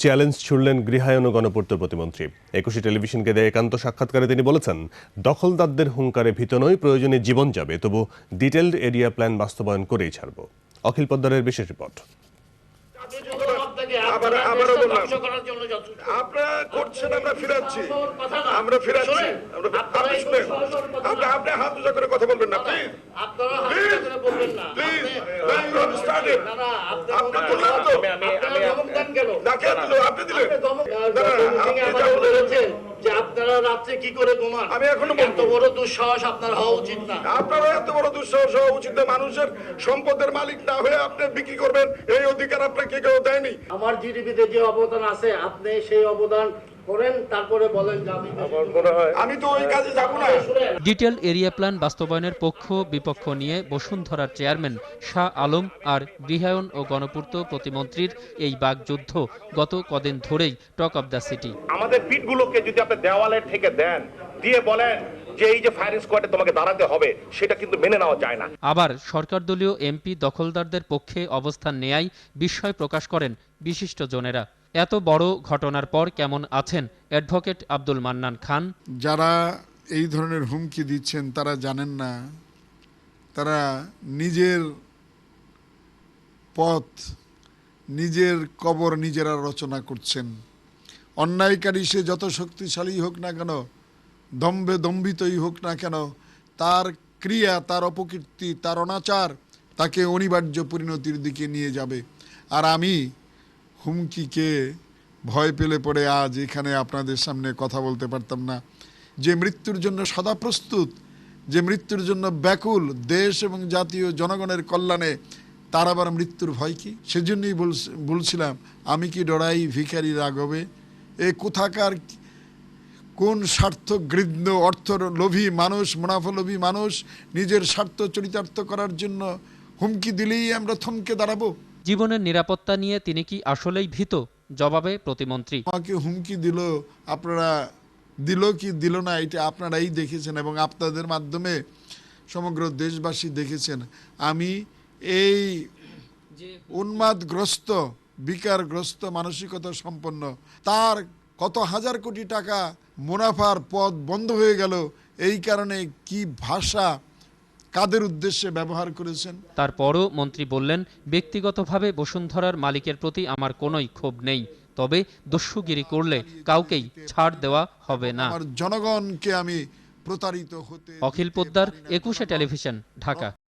Challenge ছুড়লেন গৃহায়ন ও গণপূর্ত প্রতিমন্ত্রী। একুশে টেলিভিশনকে দেয় একান্ত সাক্ষাৎকারে তিনি বলেছেন দখলদারদের হুঙ্কারে ভীত নয় প্রয়োজনে জীবন যাবে তবু ডিটেলড এরিয়া প্ল্যান বাস্তবায়ন করেই ছাড়ব। অখিল পদ্মারের বিশেষ রিপোর্ট। আবার আপনারা আপনি দিলেন। বলেছেন। যে আপনারা রাত্রে কি করে ঘুমান? আমি এখনও। বড় দুঃসাহস আপনার হওয়া উচিত না। আপনারা এত বড় দুঃসাহস হওয়া উচিত মানুষের সম্পদের মালিক না হয়ে আপনি বিক্রি করবেন এই অধিকার আপনাকে কেউ দেয়নি। আমার জিডিপিতে যে অবদান আছে আপনি সেই অবদান করেন তারপরে বলেন যে আমি আমি তো ওই কাজে যাব না। শুনেন ডিটেল এরিয়া প্ল্যান বাস্তবায়নের পক্ষ বিপক্ষ নিয়ে বসুন্ধরার চেয়ারম্যান শাহ আলম আর গৃহায়ন ও গণপূর্ত প্রতিমন্ত্রীর এই বাগযুদ্ধ গত কদিন ধরেই টক অব দ্য সিটি। আমাদের পিঠগুলোকে যদি আপনি দেওয়ালে ঠেকে দেন দিয়ে বলেন যে এই যে ফায়ারিং স্কোয়াডে তোমাকে দাঁড়াতে হবে সেটা কিন্তু মেনে নেওয়া যায় না। আবার সরকার দলীয় এমপি দখলদারদের পক্ষে অবস্থান নেয়াই বিস্ময় প্রকাশ করেন বিশিষ্ট জনেরা। এত বড় ঘটনার পর কেমন আছেন অ্যাডভোকেট আব্দুল মান্নান খান? যারা এই ধরনের হুমকি দিচ্ছেন তারা জানেন না। তারা নিজের পথ নিজের কবর নিজেরা রচনা করছেন। অন্যায়কারী সে যত শক্তিশালী হোক না কেন দম্ভে দম্ভিতই হোক না কেন, তার ক্রিয়া, তার অপকীর্তি, তার অনাচার তাকে অনিবার্য পরিণতির দিকে নিয়ে যাবে। আর আমি হুমকিকে ভয় পেলে পড়ে আজ এখানে আপনাদের সামনে কথা বলতে পারতাম না। যে মৃত্যুর জন্য সদা প্রস্তুত, যে মৃত্যুর জন্য ব্যাকুল দেশ এবং জাতীয় জনগণের কল্যাণে তার আবার মৃত্যুর ভয় কি? সেজন্যই বলছ- বলছিলাম, আমি কি ডরাই ভিখারি রাগবে এ কোথাকার কোন স্বার্থ গৃহ্ণ অর্থ লোভী মানুষ মুনাফালোভী মানুষ নিজের স্বার্থ চরিতার্থ করার জন্য হুমকি দিলেই আমরা থমকে দাঁড়াবো? জীবনের নিরাপত্তা নিয়ে তিনি কি আসলেই ভীত? জবাবে প্রতিমন্ত্রী। আমাকে হুমকি দিল আপনারা দিল কি দিল না এটা আপনারাই দেখেছেন এবং আপনাদের মাধ্যমে সমগ্র দেশবাসী দেখেছেন। আমি এই উন্মাদগ্রস্ত বিকারগ্রস্ত মানসিকতা সম্পন্ন তার কত হাজার কোটি টাকা মুনাফার পথ বন্ধ হয়ে গেল? এই কারণে কি ভাষা কাদের উদ্দেশ্যে ব্যবহার করেছেন? তারপরও মন্ত্রী বললেন ব্যক্তিগতভাবে বসুন্ধরার মালিকের প্রতি আমার কোনোই ক্ষোভ নেই তবে দস্যুগিরি করলে কাউকেই ছাড় দেওয়া হবে না। জনগণকে আমি প্রতারিত হতে অখিল পোদ্দার একুশে টেলিভিশন ঢাকা।